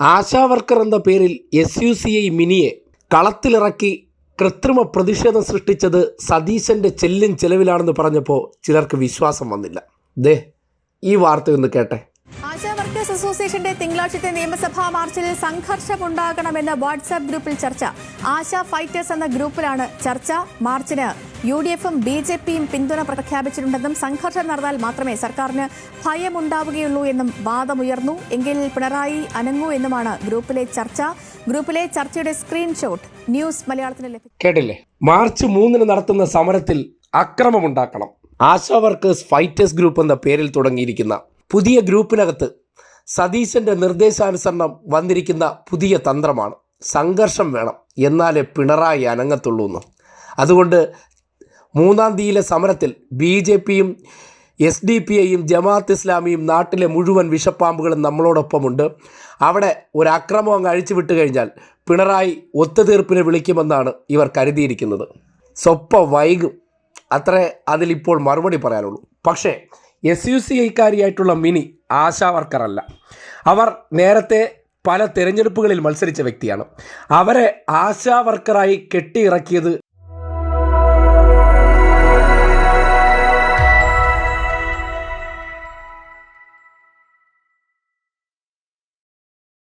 ASHA worker എന്ന പേരിൽ S U C I മിനിയെ കളത്തിലിറക്കി കൃത്രിമ പ്രതിഷേധം സൃഷ്ടിച്ചത് സതീശന്റെ ചെല്ലും ചെലവിലാണെന്ന് പറഞ്ഞപ്പോൾ ചിലർക്ക് വിശ്വാസം വന്നില്ല. ദേ ഈ വാർത്ത ഒന്ന് കേട്ടെ. അസോസിയേഷന്റെ തിങ്കളാഴ്ചത്തെ നിയമസഭാ മാർച്ചിൽ സംഘർഷമുണ്ടാകണമെന്ന് വാട്സാപ്പ് ഗ്രൂപ്പിൽ ചർച്ച. ആശ ഫൈറ്റേഴ്സ് എന്ന ഗ്രൂപ്പിലാണ് ചർച്ച. മാർച്ചിന് യു ഡി എഫും ബി ജെ പിയും പിന്തുണ പ്രഖ്യാപിച്ചിട്ടുണ്ടെന്നും സംഘർഷം നടന്നാൽ മാത്രമേ സർക്കാരിന് ഭയമുണ്ടാവുകയുള്ളൂ എന്നും വാദമുയർന്നു. എങ്കിൽ പിണറായി അനങ്ങൂ എന്നുമാണ് ഗ്രൂപ്പിലെ ചർച്ച. ഗ്രൂപ്പിലെ ചർച്ചയുടെ സ്ക്രീൻഷോട്ട് ന്യൂസ് മലയാളത്തിന് കേട്ടില്ലേ? മാർച്ച് മൂന്നിന് നടത്തുന്ന സമരത്തിൽ അക്രമമുണ്ടാക്കണം. ആശാ വർക്കേഴ്സ് ഫൈറ്റേഴ്സ് ഗ്രൂപ്പ് എന്ന പേരിൽ തുടങ്ങിയിരിക്കുന്ന പുതിയ ഗ്രൂപ്പിനകത്ത് സതീശന്റെ നിർദ്ദേശാനുസരണം വന്നിരിക്കുന്ന പുതിയ തന്ത്രമാണ്. സംഘർഷം വേണം. എന്നാലേ പിണറായി അനങ്ങത്തുള്ളൂ എന്ന്. അതുകൊണ്ട് മൂന്നാം തീയിലെ സമരത്തിൽ ബി ജെ പിയും എസ് ഡി പി ഐയും ജമാഅത്ത് ഇസ്ലാമിയും നാട്ടിലെ മുഴുവൻ വിഷപ്പാമ്പുകളും നമ്മളോടൊപ്പമുണ്ട്. അവിടെ ഒരു അക്രമം അങ്ങ് അഴിച്ചു വിട്ട് കഴിഞ്ഞാൽ പിണറായി ഒത്തുതീർപ്പിന് വിളിക്കുമെന്നാണ് ഇവർ കരുതിയിരിക്കുന്നത്. സ്വപ്പ വൈകും. അത്രേ അതിലിപ്പോൾ മറുപടി പറയാനുള്ളൂ. പക്ഷേ എസ് യു സി ഐക്കാരിയായിട്ടുള്ള മിനി ആശാ വർക്കറല്ല. അവർ നേരത്തെ പല തിരഞ്ഞെടുപ്പുകളിൽ മത്സരിച്ച വ്യക്തിയാണ്. അവരെ ആശാ വർക്കറായി കെട്ടിയിറക്കിയത്